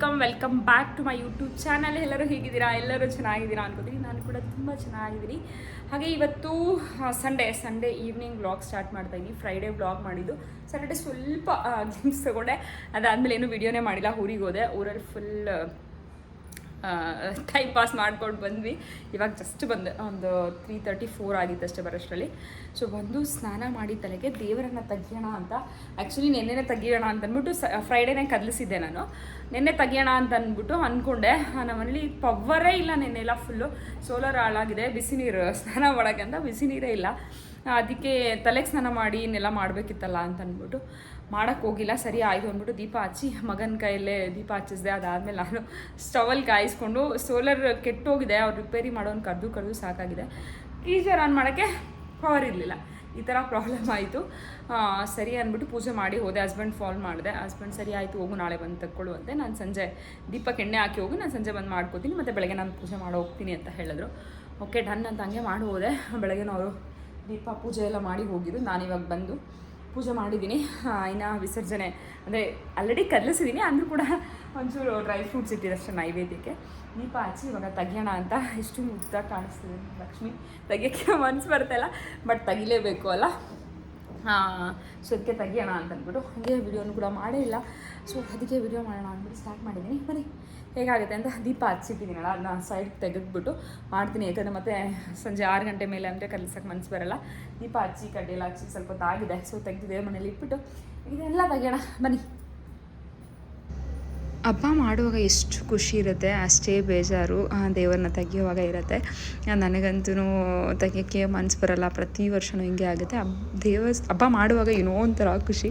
Welcome welcome back to my YouTube channel. ಎಲ್ಲರೂ ಹೇಗಿದ್ದೀರಾ? ಎಲ್ಲರೂ ಚೆನ್ನಾಗಿದ್ದೀರಾ ಅನ್ಕೋತೀನಿ. ನಾನು ಕೂಡ ತುಂಬ ಚೆನ್ನಾಗಿದ್ದೀನಿ. ಹಾಗೆ ಇವತ್ತು Sunday Sunday evening vlog start ಮಾಡ್ತಾ ಇದ್ದೀನಿ. ಫ್ರೈಡೇ ವ್ಲಾಗ್ ಮಾಡಿದ್ದು. ಸ್ಯಾಟರ್ಡೇ ಸ್ವಲ್ಪ ಜಿಮ್ಸ್ ತೊಗೊಂಡೆ. ಅದಾದಮೇಲೆ ಏನು ವಿಡಿಯೋನೇ ಮಾಡಿಲ್ಲ, ಊರಿಗೆ ಹೋದೆ. ಊರಲ್ಲಿ ಫುಲ್ ಟೈಮ್ ಪಾಸ್ ಮಾಡ್ಕೊಂಡು ಬಂದ್ವಿ. ಇವಾಗ ಜಸ್ಟ್ ಬಂದೆ. ಒಂದು ತ್ರೀ ತರ್ಟಿ ಫೋರ್ ಆಗಿತ್ತು ಅಷ್ಟೇ ಬರೋಷ್ಟರಲ್ಲಿ. ಸೊ ಬಂದು ಸ್ನಾನ ಮಾಡಿ ತಲೆಗೆ ದೇವರನ್ನು ತೆಗಿಯೋಣ ಅಂತ. ಆ್ಯಕ್ಚುಲಿ ನೆನ್ನೆನೇ ತೆಗಿಯೋಣ ಅಂತ ಅಂದ್ಬಿಟ್ಟು ಸ ಫ್ರೈಡೇನೇ ಕದಲಿಸಿದ್ದೆ ನಾನು. ನೆನ್ನೆ ತೆಗಿಯೋಣ ಅಂತ ಅಂದ್ಬಿಟ್ಟು ಅಂದ್ಕೊಂಡೆ ನಮ್ಮಲ್ಲಿ ಪವರೇ ಇಲ್ಲ ನೆನ್ನೆಲ್ಲ ಫುಲ್ಲು ಸೋಲಾರ್ ಹಾಳಾಗಿದೆ, ಬಿಸಿ ನೀರು. ಸ್ನಾನ ಮಾಡೋಕ್ಕೆ ಅಂತ ಬಿಸಿ ನೀರೇ ಇಲ್ಲ. ಅದಕ್ಕೆ ತಲೆಗೆ ಸ್ನಾನ ಮಾಡಿ ಇನ್ನೆಲ್ಲ ಮಾಡಬೇಕಿತ್ತಲ್ಲ ಅಂತ ಅಂದ್ಬಿಟ್ಟು ಮಾಡೋಕ್ಕೆ ಹೋಗಿಲ್ಲ, ಸರಿ ಆಯಿತು ಅಂದ್ಬಿಟ್ಟು ದೀಪ ಹಚ್ಚಿ ಮಗನ ಕೈಯಲ್ಲೇ ದೀಪ ಹಚ್ಚಿಸ್ದೆ. ಅದಾದಮೇಲೆ ನಾನು ಸ್ಟವಲ್ಲಿ ಕಾಯಿಸ್ಕೊಂಡು ಸೋಲರ್ ಕೆಟ್ಟೋಗಿದೆ, ಅವ್ರು ರಿಪೇರಿ ಮಾಡೋನು ಕರೆದು ಕರೆದು ಸಾಕಾಗಿದೆ. ಗೀಜರ್ ಆನ್ ಮಾಡೋಕ್ಕೆ ಪವರ್ ಇರಲಿಲ್ಲ. ಈ ಥರ ಪ್ರಾಬ್ಲಮ್ ಆಯಿತು. ಸರಿ ಅಂದ್ಬಿಟ್ಟು ಪೂಜೆ ಮಾಡಿ ಹೋದೆ. ಹಸ್ಬೆಂಡ್ ಫಾಲ್ ಮಾಡಿದೆ. ಹಸ್ಬೆಂಡ್, ಸರಿ ಆಯಿತು, ಹೋಗು, ನಾಳೆ ಬಂದು ತಕ್ಕೊಳ್ಳುವಂತೆ ನಾನು ಸಂಜೆ ದೀಪಕ್ಕೆ ಎಣ್ಣೆ ಹಾಕಿ ಹೋಗಿ, ನಾನು ಸಂಜೆ ಬಂದು ಮಾಡ್ಕೋತೀನಿ. ಮತ್ತು ಬೆಳಗ್ಗೆ ನಾನು ಪೂಜೆ ಮಾಡಿ ಹೋಗ್ತೀನಿ ಅಂತ ಹೇಳಿದ್ರು. ಓಕೆ, ಡನ್ ಅಂತ ಹಂಗೆ ಮಾಡಿ ಹೋದೆ. ಬೆಳಗ್ಗೆ ಅವರು ದೀಪ ಪೂಜೆ ಎಲ್ಲ ಮಾಡಿ ಹೋಗಿದ್ದು ನಾನಿವಾಗ ಬಂದು ಪೂಜೆ ಮಾಡಿದ್ದೀನಿ. ಇನ್ನು ವಿಸರ್ಜನೆ, ಅಂದರೆ ಆಲ್ರೆಡಿ ಕದಲಿಸಿದ್ದೀನಿ ಅಂದರೂ ಕೂಡ ಒಂಚೂರು ಡ್ರೈ ಫ್ರೂಟ್ಸ್ ಇಟ್ಟಿದ್ದಷ್ಟೇ ನೈವೇದ್ಯಕ್ಕೆ. ದೀಪ ಹಚ್ಚಿ ಇವಾಗ ತೆಗಿಯೋಣ ಅಂತ ಎಷ್ಟು ಮುಗ್ದಾಗ ಕಾಣಿಸ್ತಿದೆ ಲಕ್ಷ್ಮಿ. ತೆಗಿಯೋಕ್ಕೆ ಮನ್ಸು ಬರ್ತಾಯಿಲ್ಲ ಬಟ್ ತೆಗಿಲೇಬೇಕು ಅಲ್ಲ. ಸೊ ಅದಕ್ಕೆ ತೆಗಿಯೋಣ ಅಂತ ಅಂದ್ಬಿಟ್ಟು ಹಾಗೆ ವಿಡಿಯೋನು ಕೂಡ ಮಾಡೇ ಇಲ್ಲ. ಸೊ ಅದಕ್ಕೆ ವಿಡಿಯೋ ಮಾಡೋಣ ಅಂದ್ಬಿಟ್ಟು ಸ್ಟಾರ್ಟ್ ಮಾಡಿದ್ದೀನಿ. ಬನ್ನಿ. ಹೇಗಾಗುತ್ತೆ ಅಂತ ದೀಪ ಹಚ್ಚಿಟ್ಟಿದ್ದೀನಲ್ಲ ಅದನ್ನ ಸೈಡ್ ತೆಗೆದ್ಬಿಟ್ಟು ಮಾಡ್ತೀನಿ. ಯಾಕಂದರೆ ಮತ್ತೆ ಸಂಜೆ ಆರು ಗಂಟೆ ಮೇಲೆ ಅಂದರೆ ಕಲಿಸೋಕೆ ಮನಸ್ಸು ಬರಲ್ಲ. ದೀಪ ಹಚ್ಚಿ ಕಡ್ಡೆಲ್ಲ ಹಚ್ಚಿ ಸ್ವಲ್ಪ ಹೊತ್ತಾಗಿದೆ ಸೊ ತೆಗೆದಿದೆ, ಮನೇಲಿ ಇಟ್ಬಿಟ್ಟು ಇದೆಲ್ಲ ತೆಗೆಯೋಣ. ಬನ್ನಿ. ಹಬ್ಬ ಮಾಡುವಾಗ ಎಷ್ಟು ಖುಷಿ ಇರುತ್ತೆ, ಅಷ್ಟೇ ಬೇಜಾರು ದೇವರನ್ನ ತೆಗಿಯುವಾಗ ಇರುತ್ತೆ. ನನಗಂತೂ ತೆಗಿಯೋಕ್ಕೆ ಮನ್ಸು ಬರಲ್ಲ, ಪ್ರತಿ ವರ್ಷವೂ ಹಿಂಗೆ ಆಗುತ್ತೆ. ಹಬ್, ದೇವ, ಹಬ್ಬ ಮಾಡುವಾಗ ಏನೋ ಒಂಥರ ಖುಷಿ,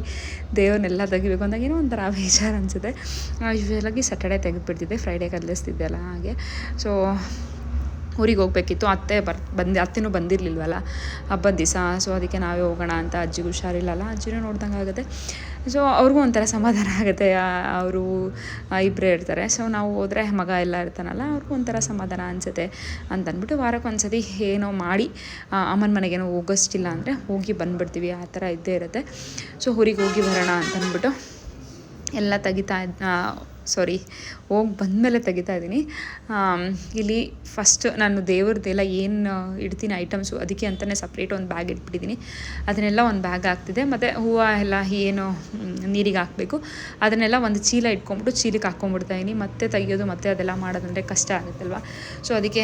ದೇವ್ರನ್ನೆಲ್ಲ ತೆಗಿಬೇಕು ಅಂದಾಗ ಏನೋ ಒಂಥರ ಬೇಜಾರು ಅನಿಸುತ್ತೆ. ಯೂಶ್ವಲಾಗಿ ಸ್ಯಾಟರ್ಡೇ ತೆಗೆದುಬಿಡ್ತಿದ್ದೆ ಫ್ರೈಡೇ ಕದಲಿಸ್ತಿದ್ದೆಲ್ಲ ಹಾಗೆ. ಸೊ ಊರಿಗೆ ಹೋಗ್ಬೇಕಿತ್ತು, ಅತ್ತೆ ಬರ್, ಬಂದು, ಅತ್ತೆನೂ ಬಂದಿರಲಿಲ್ವಲ್ಲ? ಹಬ್ಬದ ದಿವಸ ಸೊ ಅದಕ್ಕೆ ನಾವೇ ಹೋಗೋಣ ಅಂತ ಅಜ್ಜಿಗೆ ಹುಷಾರಿಲ್ಲಲ್ಲ? ಅಜ್ಜಿನೂ ನೋಡ್ದಂಗೆ ಆಗುತ್ತೆ. ಸೊ ಅವ್ರಿಗೂ ಒಂಥರ ಸಮಾಧಾನ ಆಗುತ್ತೆ ಅವರು ಇಬ್ಬರೇ ಇರ್ತಾರೆ. ಸೊ ನಾವು ಹೋದರೆ ಮಗ ಎಲ್ಲ ಇರ್ತಾನಲ್ಲ, ಅವ್ರಿಗೂ ಒಂಥರ ಸಮಾಧಾನ ಅನಿಸುತ್ತೆ ಅಂತಂದ್ಬಿಟ್ಟು ವಾರಕ್ಕೊಂದ್ಸತಿ ಏನೋ ಮಾಡಿ ಅಮ್ಮನ ಮನೆಗೇನೋ ಹೋಗೋಷ್ಟಿಲ್ಲ ಅಂದರೆ ಹೋಗಿ ಬಂದುಬಿಡ್ತೀವಿ, ಆ ಥರ ಇದ್ದೇ ಇರುತ್ತೆ. ಸೊ ಊರಿಗೆ ಹೋಗಿ ಬರೋಣ ಅಂತಂದ್ಬಿಟ್ಟು ಎಲ್ಲ ತೆಗಿತಾ ಸಾರಿ ಹೋಗಿ ಬಂದಮೇಲೆ ತೆಗಿತಾ ಇದ್ದೀನಿ. ಇಲ್ಲಿ ಫಸ್ಟ್ ನಾನು ದೇವ್ರದ್ದೆಲ್ಲ ಏನು ಇಡ್ತೀನಿ ಐಟಮ್ಸು ಅದಕ್ಕೆ ಅಂತಲೇ ಸಪ್ರೇಟ್ ಒಂದು ಬ್ಯಾಗ್ ಇಟ್ಬಿಟ್ಟಿದ್ದೀನಿ. ಅದನ್ನೆಲ್ಲ ಒಂದು ಬ್ಯಾಗ್ ಆಗ್ತಿದೆ. ಮತ್ತು ಹೂವು ಎಲ್ಲ ಏನು ನೀರಿಗೆ ಹಾಕಬೇಕು. ಅದನ್ನೆಲ್ಲ ಒಂದು ಚೀಲ ಇಟ್ಕೊಂಬಿಟ್ಟು ಚೀಲಕ್ಕೆ ಹಾಕ್ಕೊಂಬಿಡ್ತಾ ಇದ್ದೀನಿ. ಮತ್ತೆ ತೆಗಿಯೋದು, ಮತ್ತೆ ಅದೆಲ್ಲ ಮಾಡೋದಂದರೆ ಕಷ್ಟ ಆಗುತ್ತಲ್ವ? ಸೊ ಅದಕ್ಕೆ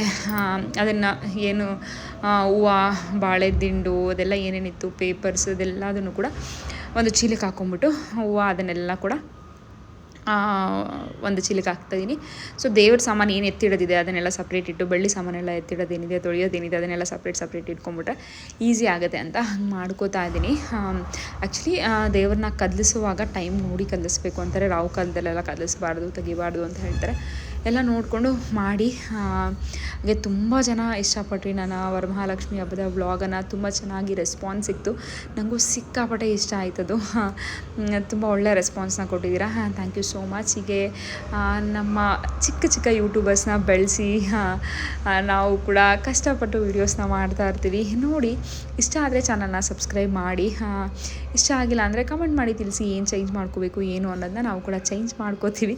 ಅದನ್ನು ಏನು ಹೂವು, ಬಾಳೆ, ದಿಂಡು, ಅದೆಲ್ಲ ಏನೇನಿತ್ತು ಪೇಪರ್ಸ್ ಅದೆಲ್ಲದನ್ನು ಕೂಡ ಒಂದು ಚೀಲಕ್ಕೆ ಹಾಕ್ಕೊಂಬಿಟ್ಟು ಹೂವು ಅದನ್ನೆಲ್ಲ ಕೂಡ ಒಂದು ಚೀಲಕ್ಕೆ ಹಾಕ್ತಾಯಿದ್ದೀನಿ ಸೊ ದೇವ್ರ ಸಾಮಾನು ಏನು ಎತ್ತಿಡೋದಿದೆ, ಅದನ್ನೆಲ್ಲ ಸಪ್ರೇಟ್ ಇಟ್ಟು ಬೆಳ್ಳಿ ಸಾಮಾನೆಲ್ಲ ಎತ್ತಿಡೋದೇನಿದೆ, ತೊಳೆಯೋದೇನಿದೆ, ಅದನ್ನೆಲ್ಲ ಸಪ್ರೇಟ್ ಸಪ್ರೇಟ್ ಇಟ್ಕೊಂಬಿಟ್ರೆ ಈಸಿ ಆಗುತ್ತೆ ಅಂತ ಹಂಗೆ ಮಾಡ್ಕೋತಾ ಇದ್ದೀನಿ ಆ್ಯಕ್ಚುಲಿ ದೇವ್ರನ್ನ ಕದಲಿಸುವಾಗ ಟೈಮ್ ನೋಡಿ ಕದಲಿಸ್ಬೇಕು ಅಂತಾರೆ. ರಾವು ಕಾಲದಲ್ಲೆಲ್ಲ ಕದಲಿಸ್ಬಾರ್ದು, ತೆಗಿಬಾರ್ದು ಅಂತ ಹೇಳ್ತಾರೆ. ಎಲ್ಲ ನೋಡಿಕೊಂಡು ಮಾಡಿ ಹಾಗೆ ತುಂಬ ಜನ ಇಷ್ಟಪಟ್ರಿ ನಾನು ವರಮಹಾಲಕ್ಷ್ಮಿ ಹಬ್ಬದ ವ್ಲಾಗನ್ನು ತುಂಬ ಚೆನ್ನಾಗಿ ರೆಸ್ಪಾನ್ಸ್ ಸಿಕ್ತು. ನನಗೂ ಸಿಕ್ಕಾಪಟ್ಟೆ ಇಷ್ಟ ಆಯ್ತದು. ತುಂಬ ಒಳ್ಳೆ ರೆಸ್ಪಾನ್ಸ್ನ ಕೊಟ್ಟಿದ್ದೀರಾ. ಥ್ಯಾಂಕ್ ಯು ಸೋ ಮಚ್ ಹೀಗೆ ನಮ್ಮ ಚಿಕ್ಕ ಚಿಕ್ಕ ಯೂಟ್ಯೂಬರ್ಸ್ನ ಬೆಳೆಸಿ ನಾವು ಕೂಡ ಕಷ್ಟಪಟ್ಟು ವೀಡಿಯೋಸ್ನ ಮಾಡ್ತಾ ಇರ್ತೀವಿ. ನೋಡಿ, ಇಷ್ಟ ಆದರೆ ಚಾನಲ್ನ ಸಬ್ಸ್ಕ್ರೈಬ್ ಮಾಡಿ ಇಷ್ಟ ಆಗಿಲ್ಲ ಅಂದರೆ ಕಮೆಂಟ್ ಮಾಡಿ, ತಿಳಿಸಿ ಏನು ಚೇಂಜ್ ಮಾಡ್ಕೋಬೇಕು, ಏನು ಅನ್ನೋದನ್ನ ನಾವು ಕೂಡ ಚೇಂಜ್ ಮಾಡ್ಕೋತೀವಿ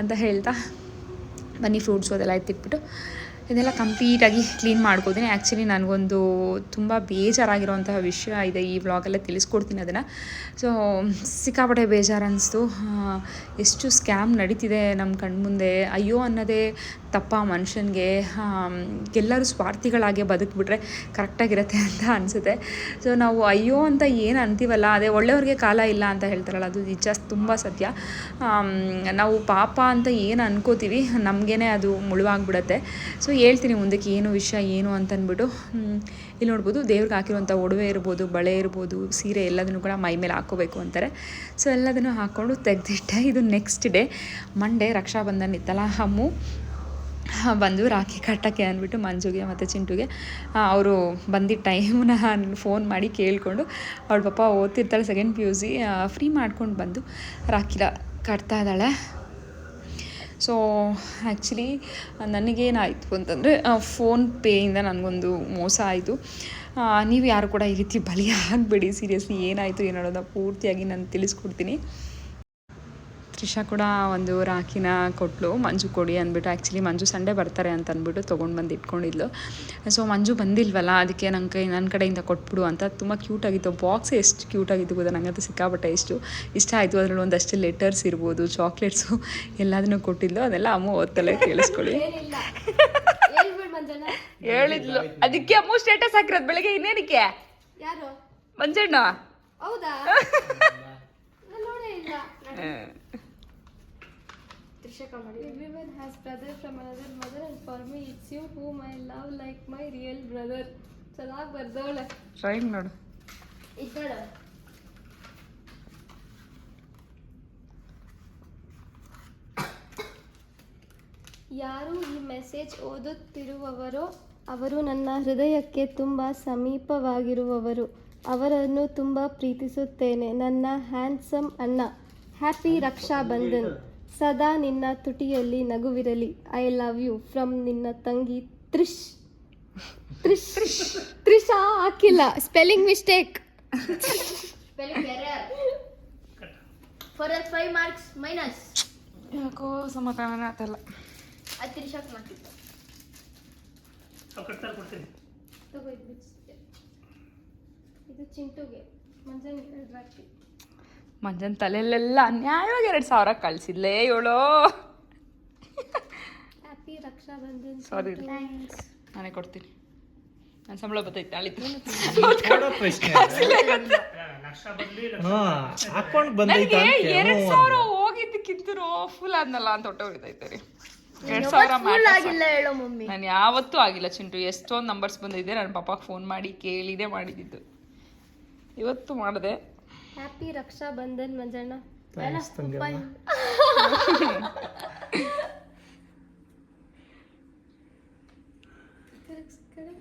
ಅಂತ ಹೇಳ್ತಾ ಬನ್ನಿ ಫ್ರೂಟ್ಸು ಅದೆಲ್ಲ ಎತ್ತಿಟ್ಬಿಟ್ಟು ಇದೆಲ್ಲ ಕಂಪ್ಲೀಟಾಗಿ ಕ್ಲೀನ್ ಮಾಡ್ಕೋತೀನಿ ಆ್ಯಕ್ಚುಲಿ ನನಗೊಂದು ತುಂಬ ಬೇಜಾರಾಗಿರೋಂತಹ ವಿಷಯ ಇದೆ ಈ ವ್ಲಾಗೆಲ್ಲ ತಿಳಿಸ್ಕೊಡ್ತೀನಿ ಅದನ್ನು. ಸೊ ಸಿಕ್ಕಾಪಟ್ಟೆ ಬೇಜಾರು ಅನ್ನಿಸ್ತು ಎಷ್ಟು ಸ್ಕ್ಯಾಮ್ ನಡೀತಿದೆ ನಮ್ಮ ಕಣ್ಮುಂದೆ. ಅಯ್ಯೋ ಅನ್ನೋದೇ ತಪ್ಪ ಮನುಷ್ಯನಿಗೆ. ಎಲ್ಲರೂ ಸ್ವಾರ್ಥಿಗಳಾಗೆ ಬದುಕ್ಬಿಟ್ರೆ ಕರೆಕ್ಟಾಗಿರುತ್ತೆ ಅಂತ ಅನಿಸುತ್ತೆ. ಸೊ ನಾವು ಅಯ್ಯೋ ಅಂತ ಏನು ಅಂತೀವಲ್ಲ, ಅದೇ ಒಳ್ಳೆಯವ್ರಿಗೆ ಕಾಲ ಇಲ್ಲ ಅಂತ ಹೇಳ್ತಾರಲ್ಲ, ಅದು ನಿಜ, ತುಂಬ ಸತ್ಯ. ನಾವು ಪಾಪ ಅಂತ ಏನು ಅನ್ಕೋತೀವಿ, ನಮಗೇನೆ ಅದು ಮುಳುವಾಗ್ಬಿಡತ್ತೆ. ಸೊ ಹೇಳ್ತೀನಿ ಮುಂದಕ್ಕೆ ಏನು ವಿಷಯ, ಏನು ಅಂತಂದ್ಬಿಟ್ಟು ಇಲ್ಲಿ ನೋಡ್ಬೋದು ದೇವ್ರಿಗೆ ಹಾಕಿರುವಂಥ ಒಡವೆ ಇರ್ಬೋದು, ಬಳೆ ಇರ್ಬೋದು, ಸೀರೆ ಎಲ್ಲದನ್ನು ಕೂಡ ಮೈ ಮೇಲೆ ಹಾಕೋಬೇಕು ಅಂತಾರೆ. ಸೊ ಎಲ್ಲದನ್ನು ಹಾಕ್ಕೊಂಡು ತೆಗೆದಿಟ್ಟೆ ಇದು ನೆಕ್ಸ್ಟ್ ಡೇ ಮಂಡೇ ರಕ್ಷಾಬಂಧನ್, ಇತ್ತಲ್ಲ ಹಮ್ಮು ಬಂದು ರಾಖಿ ಕಟ್ಟಕ್ಕೆ ಅಂದ್ಬಿಟ್ಟು ಮಂಜುಗೆ ಮತ್ತು ಚಿಂಟುಗೆ ಅವರು ಬಂದಿದ್ದ ಟೈಮ್ನ ಫೋನ್ ಮಾಡಿ ಕೇಳಿಕೊಂಡು ಅವಳ ಪಾಪ ಓದ್ತಿರ್ತಾಳೆ second P U C free ಮಾಡ್ಕೊಂಡು ಬಂದು ರಾಖಿಲ ಕಟ್ತಾ ಇದ್ದಾಳೆ. ಸೊ ಆ್ಯಕ್ಚುಲಿ ನನಗೇನಾಯಿತು ಅಂತಂದರೆ ಫೋನ್ ಪೇಯಿಂದ ನನಗೊಂದು ಮೋಸ ಆಯಿತು. ನೀವು ಯಾರು ಕೂಡ ಈ ರೀತಿ ಬಲಿ ಆಗಬೇಡಿ ಸೀರಿಯಸ್ಲಿ ಏನಾಯಿತು, ಏನು ಪೂರ್ತಿಯಾಗಿ ನಾನು ತಿಳಿಸ್ಕೊಡ್ತೀನಿ. ತ್ರಿಷಾ ಕೂಡ ಒಂದು ರಾಖಿನ ಕೊಟ್ಲು. ಮಂಜು ಕೊಡಿ ಅಂದ್ಬಿಟ್ಟು ಆ್ಯಕ್ಚುಲಿ ಮಂಜು ಸಂಡೇ ಬರ್ತಾರೆ ಅಂತ ಅಂದ್ಬಿಟ್ಟು ತೊಗೊಂಡು ಬಂದು ಇಟ್ಕೊಂಡಿದ್ಲು. ಸೊ ಮಂಜು ಬಂದಿಲ್ವಲ್ಲ ಅದಕ್ಕೆ ನನ್ನ ಕೈ ನನ್ನ ಕಡೆಯಿಂದ ಕೊಟ್ಬಿಡು ಅಂತ. ತುಂಬ ಕ್ಯೂಟಾಗಿತ್ತು ಬಾಕ್ಸ್ ಎಷ್ಟು ಕ್ಯೂಟಾಗಿತ್ತು ಗೊತ್ತಾ? ನನಗಂತೂ ಸಿಕ್ಕಾಪಟ್ಟೆ ಇಷ್ಟು. ಇಷ್ಟ ಆಯಿತು. ಅದರಲ್ಲಿ ಒಂದಷ್ಟು ಲೆಟರ್ಸ್ ಇರ್ಬೋದು ಚಾಕ್ಲೇಟ್ಸು ಎಲ್ಲದನ್ನೂ ಕೊಟ್ಟಿದ್ಲು. ಅದೆಲ್ಲ ಅಮ್ಮ ಓದ್ತಲೇ ಕೇಳಿಸ್ಕೊಳ್ಳಿ. ಹೇಳಿದ್ಲು. ಅದಕ್ಕೆ ಅಮ್ಮ ಸ್ಟೇಟಸ್ ಹಾಕಿರೋದು ಬೆಳಗ್ಗೆ ಇನ್ನೇನಕ್ಕೆ? ಯಾರು? ಮಂಜಣ್ಣ? ಹೌದಾ? ನೋಡೇ ಮಾಡಿ everyone has brother from another mother and for me it's you who my love like my real brother ಚೆನ್ನಾಗಿ ಬರ್ದವಳೆ. ಡ್ರಾಯಿಂಗ್ ನೋಡು. ಇದ್ದಾಳ ಯಾರು ಈ ಮೆಸೇಜ್ ಓದುತ್ತಿರುವವರೋ ಅವರು ನನ್ನ ಹೃದಯಕ್ಕೆ ತುಂಬ ಸಮೀಪವಾಗಿರುವವರು. ಅವರನ್ನು ತುಂಬ ಪ್ರೀತಿಸುತ್ತೇನೆ. ನನ್ನ ಹ್ಯಾಂಡ್ಸಮ್ ಅಣ್ಣ. ಹ್ಯಾಪಿ ರಕ್ಷಾ ಬಂಧನ್. ಸದಾ ನಿನ್ನ ತುಟಿಯಲ್ಲಿ ನಗುವಿರಲಿ. ಐ ಲವ್ ಯು ಫ್ರಮ್ ನಿನ್ನ ತಂಗಿ ತ್ರಿಶ್ ತ್ರಿಶ್ ತ್ರಿಶಾ ಹಾಕಿಲ್ಲ spelling mistake Spelling error. For that five marks minus. ಯಾಕೋ ಸಮಾಧಾನ ಆತಲ್ಲ ಅದು ತಿರ್ಸಕ್ ಮಾಡ್ತಿದ್ದ ತಗೋ ಇದು ಚಿಂಟುಗೆ. ಮಂಜನ್ ಎರಡು ರಾಕಿ ಮಂಜನ್ ತಲೆಯಲ್ಲೆಲ್ಲ ಅನ್ಯಾಯವಾಗಿ ಎರಡು ಸಾವಿರ ಕಳ್ಸಿದ್ಲೇ ಇವಳು. ಹ್ಯಾಪಿ ರಕ್ಷಾ ಬಂಧನ್ ಸಾರಿ ನಾನೇ ಕೊಡ್ತೀನಿ. ನನ್ನ ಸಂಬಳ ಬರ್ತೈತೆ ಅಳಿತು ಹಾಕೊಂಡ್ ಬಂದೈತ ಎರಡ್ ಸಾವಿರ ಹೋಗಿದ್ದಕ್ಕಿಂತರೂ ಫುಲ್ ಆದ್ನಲ್ಲ ಅಂತ ಹೊಟ್ಟೆ ಹೊಡಿತೈತೆ ರೀ. ಎರಡು ಸಾವಿರ ಆಗಿಲ್ಲ ಹೇಳೋ ಮಮ್ಮಿ. ನಾನು ಯಾವತ್ತೂ ಆಗಿಲ್ಲ ಚಿಂಟು ಎಷ್ಟೊಂದು ನಂಬರ್ಸ್ ಬಂದಿದೆ ನನ್ನ ಪಾಪಗೆ ಫೋನ್ ಮಾಡಿ ಕೇಳಿದೆ ಮಾಡಿದ್ದು. ಇವತ್ತು ಮಾಡಿದೆ. ಹ್ಯಾಪಿ ರಕ್ಷಾ ಬಂಧನ್ ಮಂಜಣ್ಣ Thanks ತಂಗಿಯಮ್ಮ. ತಿರುಗ್ಸ್ ಕಡೆ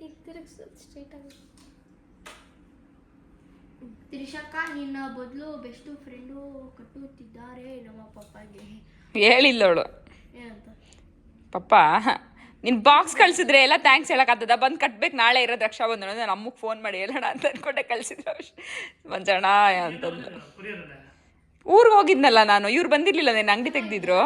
ಈಗ ತಿರುಗ್ಸ್ ಸ್ಟ್ರೈಟ್ ಆಗಿ ತಿರ್ಸಕ್ಕ ನಿನ್ನ ಬದಲು ಬೆಸ್ಟ್ ಫ್ರೆಂಡು ಕಟ್ಟುತ್ತಿದ್ದಾರೆ ನಮ್ಮ ಪಪ್ಪಗೆ ಹೇಳಿಲ್ಲವಳು ಏನಂತ? ಪಪ್ಪ? ನಿನ್ ಬಾಕ್ಸ್ ಕಳ್ಸಿದ್ರೆ ಎಲ್ಲ ಥ್ಯಾಂಕ್ಸ್ ಹೇಳಕ್ಕಾಗ್ತದ? ಬಂದು ಕಟ್ಬೇಕು ನಾಳೆ ಇರೋದು ರಕ್ಷಾ ಬಂಧನ ನಾನು ಅಮ್ಮಗೆ ಫೋನ್ ಮಾಡಿ ಹೇಳೋಣ ಅಂತ ಅನ್ಕೊಂಡೆ ಕಳ್ಸಿದ್ರು ಮಂಜಣ್ಣ ಅಂತಂದು. ಊರಿಗೆ ಹೋಗಿದ್ನಲ್ಲ ನಾನು? ಇವ್ರು ಬಂದಿರ್ಲಿಲ್ಲ ನೀನು ಅಂಗಡಿ ತೆಗ್ದಿದ್ರು?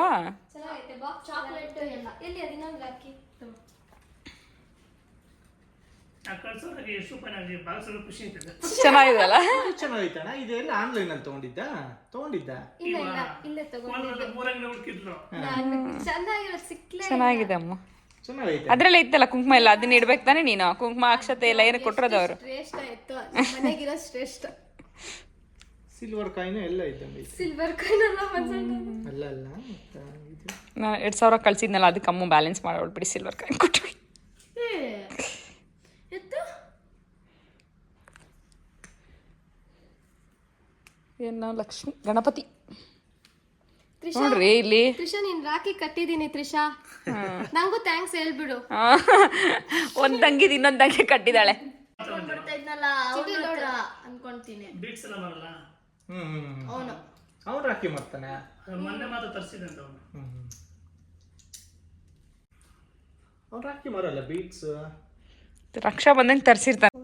ಚೆನ್ನಾಗಿದಲ್ಲ ಚೆನ್ನಾಗೈತಣ್ಣ ಇದೆಲ್ಲ ಆನ್ಲೈನ್ ಅಲ್ಲಿ ತಗೊಂಡಿದ್ದ? ತಗೊಂಡಿದ್ದ? ಚೆನ್ನಾಗಿದೆ ಅಮ್ಮ. ಚೆನ್ನಾಗೈತೆ ಅದ್ರಲ್ಲೇ ಇತ್ತಲ್ಲ ಕುಂಕುಮ ಎಲ್ಲ ಅದನ್ನ ಇಡ್ಬೇಕು ತಾನೆ ನೀನು. ಕುಂಕುಮ ಅಕ್ಷತೆ ಎಲ್ಲ ಏನಕ್ಕೆ ಕೊಟ್ಟಿರೋದು ಅವರು? ಶ್ರೇಷ್ಠ ಇತ್ತು. ಮನೆಗಿರೋ ಶ್ರೇಷ್ಠ. ಸಿಲ್ವರ್ ಕಾಯಿನು ಎಲ್ಲ ಇದ್ದಂಗೆ ಸಿಲ್ವರ್ ಅಲ್ಲ ಅಲ್ಲ ನಾನು ಎರಡು ಸಾವಿರ ಕಳ್ಸಿದ್ನಲ್ಲ ಅದಕ್ಕೆ ಅಮ್ಮ ಬ್ಯಾಲೆನ್ಸ್ ಮಾಡೋಳು ಬಿಡಿ ಸಿಲ್ವರ್ ಕಾಯಿನ್ ಕೊಟ್ಟು. ಏನು ಲಕ್ಷ್ಮಿ ಗಣಪತಿ. ತ್ರಿಷಾ ನೋಡ್ರಿ ಇಲ್ಲಿ. ತ್ರಿಷಾ ನೀನ್ ರಾಖಿ ಕಟ್ಟಿದೀನಿ ತ್ರಿಷಾ. ನಂಗೂ ಥ್ಯಾಂಕ್ಸ್ ಹೇಳ್ಬಿಡು. ಒಂದ್ ತಂಗಿದ್ ಇನ್ನೊಂದ್ ತಂಗಿ ಕಟ್ಟಿದಾಳೆ ಬರ್ತಾ ಇದ್ನಲ್ಲ ಅವ್ನ ಹತ್ರ ಅನ್ಕೊಂತೀನಿ. ಹ್ಮ್ ಹ್ಮ್ ಅವನು. ಅವ್ನು ರಾಕಿ ಮಾಡ್ತಾನೆ. ಮೊನ್ನೆ ಮಾತ್ರ ತರಿಸಿದಂತ ಅವನು. ಹ್ಮ್ ಅವ್ನು ರಾಕಿ ಮಾರಲ್ಲ ಬೀಟ್ಸ್ ರಕ್ಷಾ ಬಂದಂಗೆ ತರಿಸಿರ್ತಾನೆ.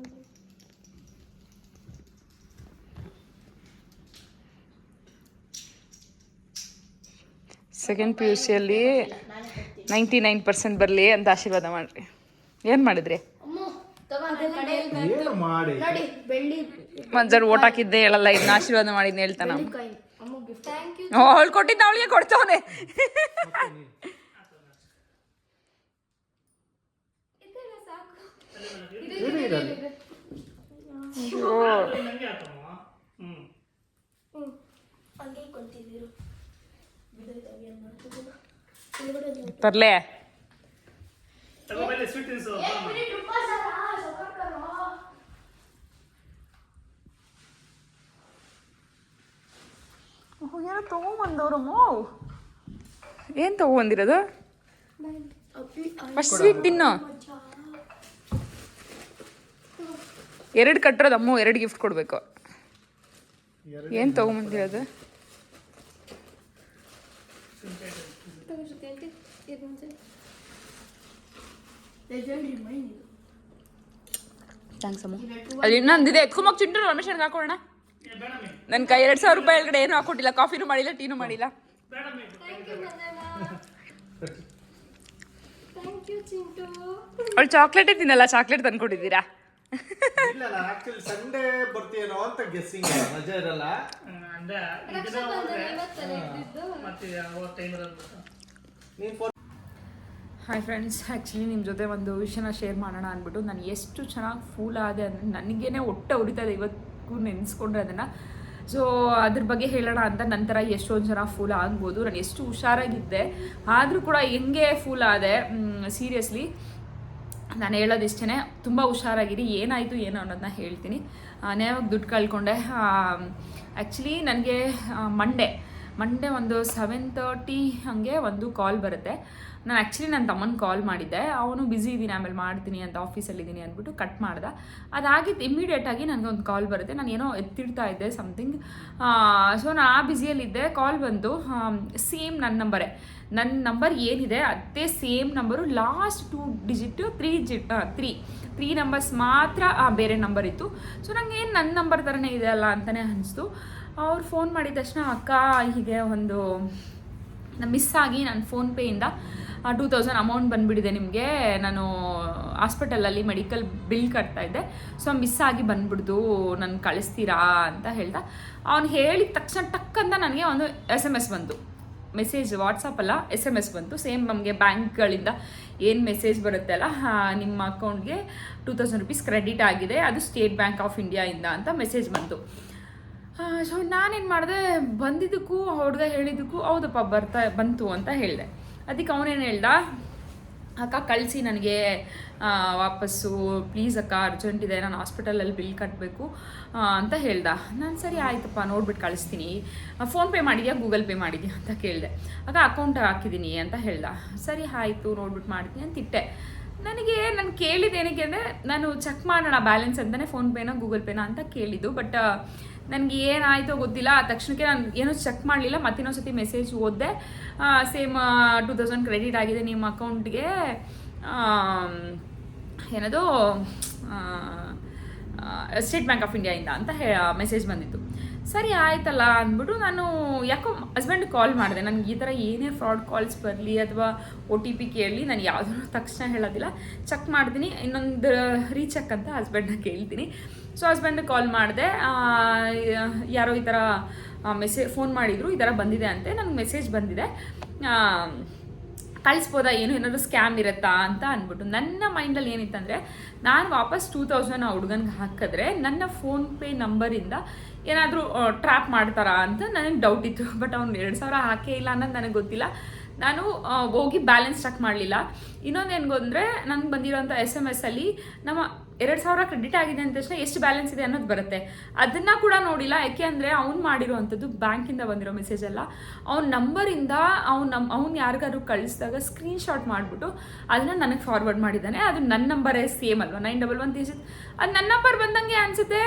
ಸೆಕೆಂಡ್ ಪಿ ಯು ಸಿಯಲ್ಲಿ ನೈಂಟಿ ನೈನ್ ಪರ್ಸೆಂಟ್ ಬರಲಿ ಅಂತ ಆಶೀರ್ವಾದ ಮಾಡ್ರಿ. ಏನು ಮಾಡಿದ್ರಿ? ಅಮ್ಮ ತಗೊಂಡ್ರೆ ಕಡೆ. ಏನು ಮಾಡಿ? ನೋಡಿ ಬೆಳ್ಳಿ. ಮಂಜರ್ ಓಟ್ ಹಾಕಿದ್ದೆ ಹೇಳಲ್ಲ ಇದನ್ನ ಆಶೀರ್ವಾದ ಮಾಡಿದ್ನ ಹೇಳ್ತಾನ. ಕಾಯಿನ್ ಅಮ್ಮ ಗಿಫ್ಟ್ ಥ್ಯಾಂಕ್ ಯು ಅವಳು ಕೊಟ್ಟಿದ್ದ ಅವಳಿಗೆ ಕೊಡ್ತಾವನೆ. ಇದೆಲ್ಲ ತರ್ಲೆ. ಏನೋ ತಗೊಂಬಂದವ್ರಮ್ಮ ಏನು ತಗೊಂಬಂದಿರೋದು? ಫಸ್ಟ್ ಸ್ವೀಟ್ ತಿನ್ನು. ಎರಡು ಕಟ್ಟಿರೋದು ಅಮ್ಮ ಎರಡು ಗಿಫ್ಟ್ ಕೊಡಬೇಕು. ಏನು ತಗೊಂಬಂದಿರೋದು? ಆಂಟಿ ಇದು ಮಂಜಣ್ಣ ಲೆಜೆಂಡ್ರಿ ಮೈನ್ ಇದು ಥ್ಯಾಂಕ್ಸ್ ಅಮ್ಮ ಅದು ಇನ್ನೊಂದಿದೆ ಎತ್ಕೊಂಬೋಗಿ ಚಿಂಟು ರಮೇಶನ್ಗೆ ಹಾಕೋಣ ನನ್ನ ಕೈ ಎರಡು ಸಾವಿರ ರೂಪಾಯಿ ಒಳಗಡೆ ಏನೂ ಹಾಕೊಟ್ಟಿಲ್ಲ ಕಾಫಿನೂ ಮಾಡಿಲ್ಲ ಟೀನೂ ಮಾಡಿಲ್ಲ. ಅವಳು ಚಾಕ್ಲೇಟೇ ತಿನ್ನಲ್ಲ ಚಾಕ್ಲೇಟ್ ತಂದ್ಕೊಟ್ಟಿದ್ದೀರಾ? ಸಂಡೇ ಬರ್ತೀಯನೋ ಅಂತ ಗೆಸ್ಸಿಂಗ್ ರಜೆ ಇರಲ್ಲ. ಹಾಯ್ ಫ್ರೆಂಡ್ಸ್ ಆ್ಯಕ್ಚುಲಿ ನಿಮ್ಮ ಜೊತೆ ಒಂದು ವಿಷಯನ ಶೇರ್ ಮಾಡೋಣ ಅಂದ್ಬಿಟ್ಟು ನಾನು ಎಷ್ಟು ಚೆನ್ನಾಗಿ ಫೂಲ್ ಆದೆ ಅಂದರೆ ನನಗೇನೆ ಹೊಟ್ಟೆ ಉರಿತಾ ಇದೆ ಇವತ್ತಿಗೂ ನೆನೆಸ್ಕೊಂಡ್ರೆ ಅದನ್ನು. ಸೊ ಅದ್ರ ಬಗ್ಗೆ ಹೇಳೋಣ ಅಂತ ನಂತರ ಎಷ್ಟೊಂದು ಜನ ಫೂಲ್ ಆಗ್ಬೋದು. ನಾನು ಎಷ್ಟು ಹುಷಾರಾಗಿದ್ದೆ. ಆದರೂ ಕೂಡ ಹೆಂಗೆ ಫೂಲ್ ಆದೆ? ಸೀರಿಯಸ್ಲಿ ನಾನು ಹೇಳೋದಿಷ್ಟೇ ತುಂಬ ಹುಷಾರಾಗಿರಿ. ಏನಾಯಿತು, ಏನು ಅನ್ನೋದನ್ನ ಹೇಳ್ತೀನಿ. ನೇವಾಗ ದುಡ್ಡು ಕಳ್ಕೊಂಡೆ. ಆ್ಯಕ್ಚುಲಿ ನನಗೆ ಮಂಡೇ ಮಂಡೇ ಒಂದು ಸೆವೆನ್ ತರ್ಟಿ ಹಾಗೆ ಒಂದು ಕಾಲ್ ಬರುತ್ತೆ. ನಾನು ಆ್ಯಕ್ಚುಲಿ ನನ್ನ ತಮ್ಮನ ಕಾಲ್ ಮಾಡಿದ್ದೆ. ಅವನು ಬ್ಯುಸಿ ಇದ್ದೀನಿ ಆಮೇಲೆ ಮಾಡ್ತೀನಿ ಅಂತ ಆಫೀಸಲ್ಲಿದ್ದೀನಿ ಅಂದ್ಬಿಟ್ಟು ಕಟ್ ಮಾಡ್ದೆ. ಅದಾಗಿದ್ದು ಇಮ್ಮಿಡಿಯೇಟಾಗಿ ಒಂದು ಕಾಲ್ ಬರುತ್ತೆ. ನಾನು ಏನೋ ಎತ್ತಿಡ್ತಾ ಇದ್ದೆ ಸಮಥಿಂಗ್ ಸೊ ನಾನು ಆ ಬ್ಯುಸಿಯಲ್ಲಿದ್ದೆ ಕಾಲ್ ಬಂದು ಸೇಮ್ ನನ್ನ ನಂಬರೇ ನನ್ನ ನಂಬರ್ ಏನಿದೆ, ಅದೇ same number last two digit three digit three three numbers ಮಾತ್ರ ಬೇರೆ ನಂಬರ್ ಇತ್ತು. ಸೊ ನಂಗೆ ಏನು ನನ್ನ ನಂಬರ್ ಥರನೇ ಇದೆ ಅಲ್ಲ ಅಂತಲೇ ಅನಿಸ್ತು. ಅವ್ರು ಫೋನ್ ಮಾಡಿದ ತಕ್ಷಣ ಅಕ್ಕ, ಹೀಗೆ ಒಂದು ಮಿಸ್ ಆಗಿ ನನ್ನ ಫೋನ್ಪೇಯಿಂದ ಟೂ ತೌಸಂಡ್ ಅಮೌಂಟ್ ಬಂದುಬಿಟ್ಟಿದೆ ನಿಮಗೆ. ನಾನು ಹಾಸ್ಪಿಟಲಲ್ಲಿ ಮೆಡಿಕಲ್ ಬಿಲ್ ಕಟ್ತಾ ಇದ್ದೆ. ಸೊ ಮಿಸ್ ಆಗಿ ಬಂದ್ಬಿಡ್ದು, ನಾನು ಕಳಿಸ್ತೀರಾ ಅಂತ ಹೇಳ್ದ. ಅವ್ನು ಹೇಳಿದ ತಕ್ಷಣ ಟಕ್ ಅಂತ ನನಗೆ ಒಂದು ಎಸ್ ಎಂ ಎಸ್ ಬಂತು. ಮೆಸೇಜ್ ವಾಟ್ಸಪ್ಪಲ್ಲ ಎಸ್ ಎಂ ಎಸ್ ಬಂತು. ಸೇಮ್ ನಮಗೆ ಬ್ಯಾಂಕ್ಗಳಿಂದ ಏನು ಮೆಸೇಜ್ ಬರುತ್ತೆ ಅಲ್ಲ ನಿಮ್ಮ ಅಕೌಂಟ್ಗೆ ಟೂ ತೌಸಂಡ್ ರುಪೀಸ್ ಕ್ರೆಡಿಟ್ ಆಗಿದೆ. ಅದು ಸ್ಟೇಟ್ ಬ್ಯಾಂಕ್ ಆಫ್ ಇಂಡಿಯಾಯಿಂದ ಅಂತ ಮೆಸೇಜ್ ಬಂತು. ಸೊ ನಾನೇನು ಮಾಡಿದೆ, ಬಂದಿದ್ದಕ್ಕೂ ಹುಡುಗ ಹೇಳಿದ್ದಕ್ಕೂ, ಹೌದಪ್ಪ, ಬರ್ತಾ, ಬಂತು ಅಂತ ಹೇಳಿದೆ. ಅದಕ್ಕೆ ಅವನೇನು ಹೇಳ್ದ, ಅಕ್ಕ, ಕಳಿಸಿ ನನಗೆ ವಾಪಸ್ಸು ಪ್ಲೀಸ್ ಅಕ್ಕ ಅರ್ಜೆಂಟ್ ಇದೆ, ನಾನು ಹಾಸ್ಪಿಟಲಲ್ಲಿ ಬಿಲ್ ಕಟ್ಟಬೇಕು ಅಂತ ಹೇಳ್ದ. ನಾನು ಸರಿ ಆಯ್ತಪ್ಪ ನೋಡ್ಬಿಟ್ಟು ಕಳಿಸ್ತೀನಿ. ಫೋನ್ಪೇ ಮಾಡಿದ್ಯಾ, ಗೂಗಲ್ ಪೇ ಮಾಡಿದ್ಯಾ, ಅಂತ ಕೇಳಿದೆ. ಅಕ್ಕ ಅಕೌಂಟ್ ಹಾಕಿದ್ದೀನಿ ಅಂತ ಹೇಳ್ದ. ಸರಿ, ಆಯಿತು ನೋಡ್ಬಿಟ್ಟು ಮಾಡ್ತೀನಿ, ಅಂತ ಇಟ್ಟೆ. ನನಗೆ, ನಾನು ಕೇಳಿದ್ದೇನಕ್ಕೆ ಅಂದರೆ, ನಾನು ಚೆಕ್ ಮಾಡೋಣ ಬ್ಯಾಲೆನ್ಸ್ ಅಂತಲೇ ಫೋನ್ಪೇನ ಗೂಗಲ್ ಪೇನ ಅಂತ ಕೇಳಿದ್ದು. ಬಟ್ ನನಗೆ ಏನಾಯಿತೋ ಗೊತ್ತಿಲ್ಲ. ಆ ತಕ್ಷಣಕ್ಕೆ ನಾನು ಏನೂ ಚೆಕ್ ಮಾಡಲಿಲ್ಲ. ಮತ್ತಿನ್ನೊಂದು ಸತಿ ಮೆಸೇಜ್ ಓದಿದೆ. ಸೇಮ್ ಟೂ ತೌಸಂಡ್ ಕ್ರೆಡಿಟ್ ಆಗಿದೆ ನಿಮ್ಮ ಅಕೌಂಟ್ಗೆ ಏನದು? ಸ್ಟೇಟ್ ಬ್ಯಾಂಕ್ ಆಫ್ ಇಂಡಿಯಾಯಿಂದ ಅಂತ ಹೇ ಮೆಸೇಜ್ ಬಂದಿತ್ತು. ಸರಿ ಆಯ್ತಲ್ಲ ಅಂದ್ಬಿಟ್ಟು ನಾನು ಯಾಕೋ ಹಸ್ಬೆಂಡ್ ಕಾಲ್ ಮಾಡಿದೆ. ನನಗೆ ಈ ಥರ ಏನೇ ಫ್ರಾಡ್ ಕಾಲ್ಸ್ ಬರಲಿ ಅಥವಾ ಒ ಟಿ ಪಿ ಕೇಳಲಿ ನಾನು ಯಾವುದೂ ತಕ್ಷಣ ಹೇಳೋದಿಲ್ಲ. ಚೆಕ್ ಮಾಡ್ತೀನಿ. ಇನ್ನೊಂದು ರೀಚೆಕ್ ಅಂತ ಹಸ್ಬೆಂಡ್ನ ಕೇಳ್ತೀನಿ. ಸೊ ಹಸ್ಬೆಂಡ್ ಕಾಲ್ ಮಾಡಿದೆ. ಯಾರೋ ಈ ಥರ ಮೆಸೇಜ್ ಫೋನ್ ಮಾಡಿದರು. ಈ ಥರ ಬಂದಿದೆ ಅಂತೆ. ನನಗೆ ಮೆಸೇಜ್ ಬಂದಿದೆ. ಕಳಿಸ್ಬೋದಾ? ಏನು ಏನಾದರೂ ಸ್ಕ್ಯಾಮ್ ಇರುತ್ತಾ ಅಂತ ಅಂದ್ಬಿಟ್ಟು. ನನ್ನ ಮೈಂಡಲ್ಲಿ ಏನಿತ್ತಂದರೆ, ನಾನು ವಾಪಸ್ ಟೂ ತೌಸಂಡ್ ಆ ಹುಡುಗನ್ಗೆ ಹಾಕಿದ್ರೆ ನನ್ನ ಫೋನ್ಪೇ ನಂಬರಿಂದ ಏನಾದರೂ ಟ್ರ್ಯಾಪ್ ಮಾಡ್ತಾರಾ ಅಂತ ನನಗೆ ಡೌಟ್ ಇತ್ತು. ಬಟ್ ಅವ್ನು ಎರಡು ಸಾವಿರ ಹಾಕೇ ಇಲ್ಲ ಅನ್ನೋದು ನನಗೆ ಗೊತ್ತಿಲ್ಲ. ನಾನು ಹೋಗಿ ಬ್ಯಾಲೆನ್ಸ್ ಚೆಕ್ ಮಾಡಲಿಲ್ಲ. ಇನ್ನೊಂದು ಏನು ಅಂದರೆ ನನಗೆ ಬಂದಿರೋಂಥ ಎಸ್ ಎಂ ಎಸ್ ಅಲ್ಲಿ ನಮ್ಮ ಎರಡು ಸಾವಿರ ಕ್ರೆಡಿಟ್ ಆಗಿದೆ ಅಂದ ತಕ್ಷಣ ಎಷ್ಟು ಬ್ಯಾಲೆನ್ಸ್ ಇದೆ ಅನ್ನೋದು ಬರುತ್ತೆ. ಅದನ್ನು ಕೂಡ ನೋಡಿಲ್ಲ. ಯಾಕೆ ಅಂದರೆ ಅವ್ನು ಮಾಡಿರೋವಂಥದ್ದು ಬ್ಯಾಂಕಿಂದ ಬಂದಿರೋ ಮೆಸೇಜ್ ಅಲ್ಲ. ಅವ್ನ ನಂಬರಿಂದ ಅವ್ನು ನಮ್ಮ ಅವ್ನು ಯಾರಿಗಾದ್ರು ಕಳಿಸಿದಾಗ ಸ್ಕ್ರೀನ್ಶಾಟ್ ಮಾಡಿಬಿಟ್ಟು ಅದನ್ನ ನನಗೆ ಫಾರ್ವರ್ಡ್ ಮಾಡಿದ್ದಾನೆ. ಅದು ನನ್ನ ನಂಬರೇ ಸೇಮ್ ಅಲ್ವಾ? ನೈನ್ ಡಬಲ್ ಒನ್ ಸಿಕ್ಸ್ ಅದು ನನ್ನ ನಂಬರ್ ಬಂದಂಗೆ ಅನಿಸುತ್ತೆ.